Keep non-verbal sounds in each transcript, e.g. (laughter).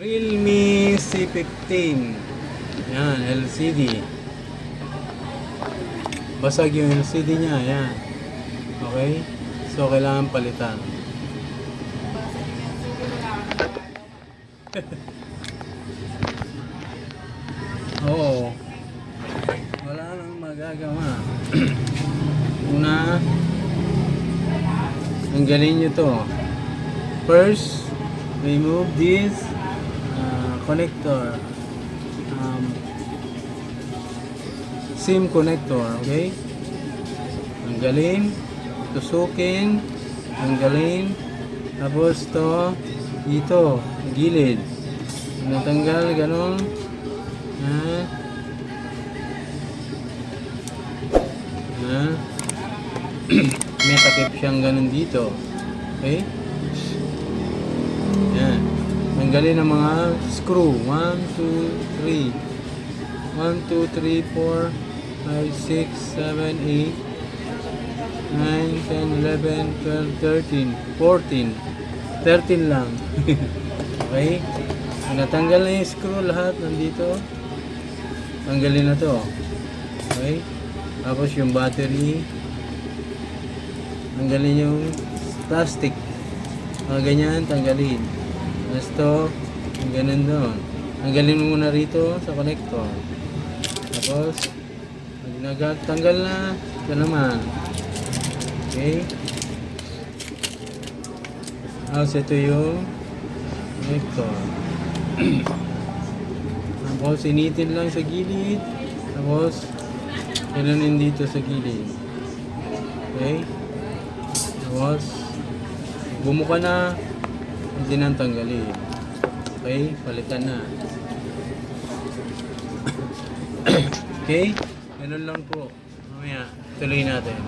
C15. Yan, LCD. Basag yung LCD niya, yan. Okay? So, kailangan palitan. (laughs) Oo. Wala nang magagawa. (clears throat) Una, tanggalin nyo to. First, remove this connector. Um, SIM connector, okay? Tanggalin, tusukin, tanggalin, tapos to, dito, gilid. Natanggal, ganun. Ha? Ha? (clears throat) May takip siyang ganun dito. Okay? Yan. Tanggalin ang mga screw. 1, 2, 3. 1, 2, 3, 4, 5, 6, 7, 8, 9, 10, 11, 12, 13, 14. 13 lang. (laughs) okay? Natanggal na yung screw lahat nandito, tanggalin na to. Okay? Tapos yung battery, tanggalin yung plastic. Mga ganyan, tanggalin. Tapos to, yung ganun doon. Tanggalin mo muna rito sa connector. Tapos, pag nagtanggal na, ito naman. Okay? Tapos ito yung connector. (clears throat) Tapos initin lang sa gilid. Tapos ganonin dito sa gilid. Okay? Tapos bumuka na. Hindi nang tanggalin. Okay? Palitan na. (coughs) okay? Ganun lang po. Mamaya, tuloy natin.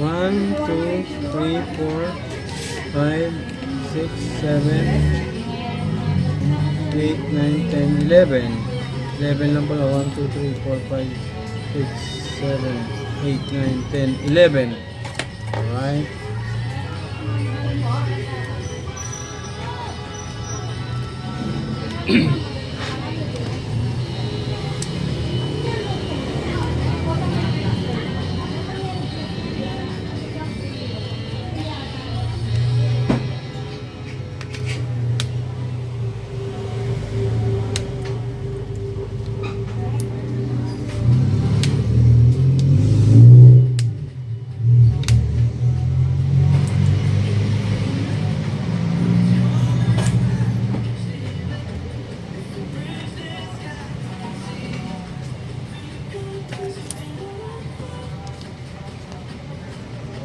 One, two, three, four, five, six, seven, eight, nine, ten, eleven. Eleven lang pala. One, two, three, four, five, six, seven, eight, nine, ten, eleven. Alright. (clears throat)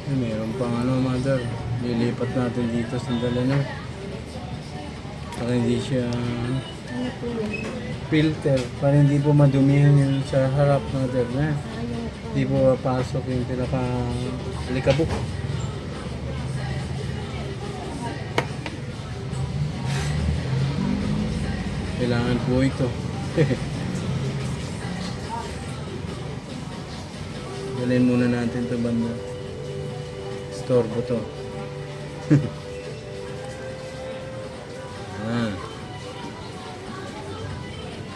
Ay, meron pang ano, mother. Lilipat natin dito sandali na. Para hindi siya Ano po yun? filter. Para hindi po madumihan yung sa harap, mother. Na. Ayaw po. Hindi po papasok yung pinaka alikabok. Kailangan po ito. (laughs) Dalhin muna natin to banda. Storbo to. (laughs) ah.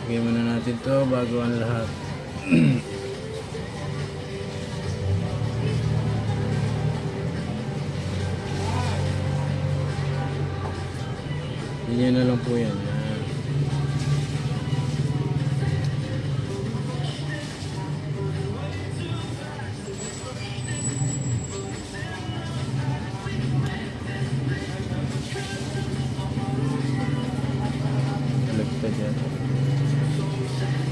Lagyan muna natin to bago ang lahat. (clears throat) Ganyan na lang po yan. Yan. Baliktad yan.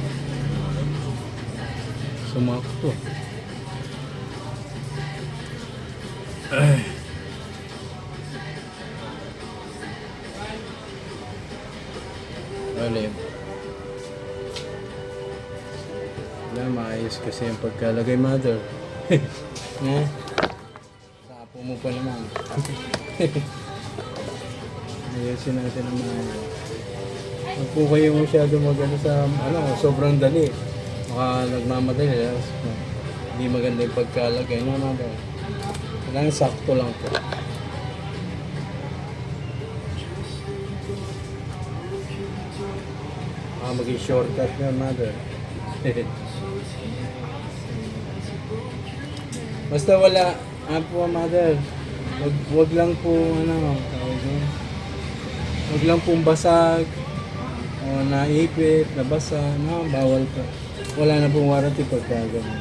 Sumakto. Ay. Bale. Wala, maayos kasi yung pagkalagay mother. eh? (laughs) Sapo mo pa naman. (laughs) Ayusin natin ang maayos. Huwag po kayo masyado magano sa ano, sobrang dali. Baka nagmamadali. ah. Hindi maganda yung pagkalagay. No, no, no. Kailangan sakto lang po. Ah, maging shortcut na, mother. (laughs) Basta wala, ah po, mother. Wag, wag lang po, ano, tawag. Wag lang pong basag. O naipit, nabasa, no, bawal po. Wala na pong warranty pagka ganun.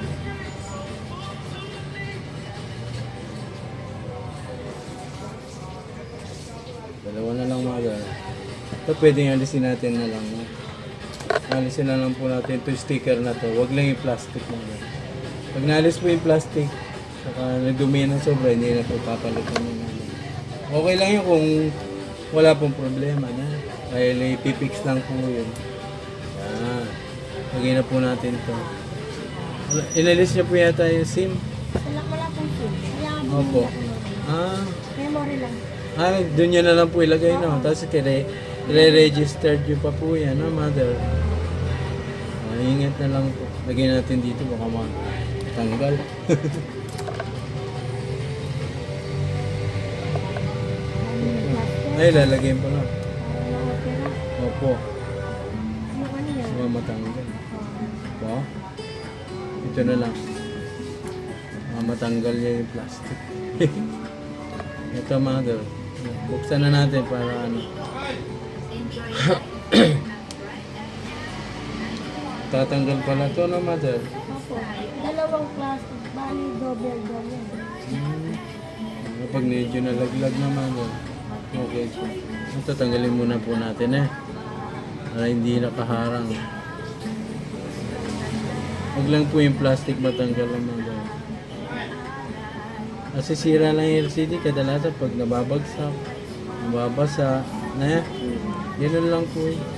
Dalawa na lang mother. Ito pwedeng alisin natin na lang. No? Alisin na lang po natin ito sticker na to. Huwag lang yung plastic mother. Pag naalis po yung plastic, saka nagdumi ng sobra, hindi na po papalitan namin. Okay lang yun kung wala pong problema na. Dahil ipipix lang po yun. Yan. Lagay na po natin to. Inalis niya po yata yung SIM. Wala, wala pong SIM. Opo. Ah, Memory lang. ah doon niya na lang po ilagay, no? Tapos kire, re-registered niyo pa po yan, no, mother? Ah, ingat na lang po. Lagay natin dito, baka matanggal. (laughs) Ay, lalagay pa opera. Opo, Ano ano yan? baka matanggal. Oh. Ba? Ito na lang. Ah, matanggal niya yung plastic. (laughs) Ito, mother. Buksan na natin para ano. (coughs) Tatanggal pala to no, mother? Opo. Dalawang plastic. Bali, double double. Hmm. Kapag medyo nalaglag na, mother. Okay po. Muna po natin eh. Para hindi nakaharang. Huwag lang po yung plastic matanggal ang mother. Kasi sira lang yung LCD kadalasan pag nababagsak, nababasa, na. Ganun lang po eh.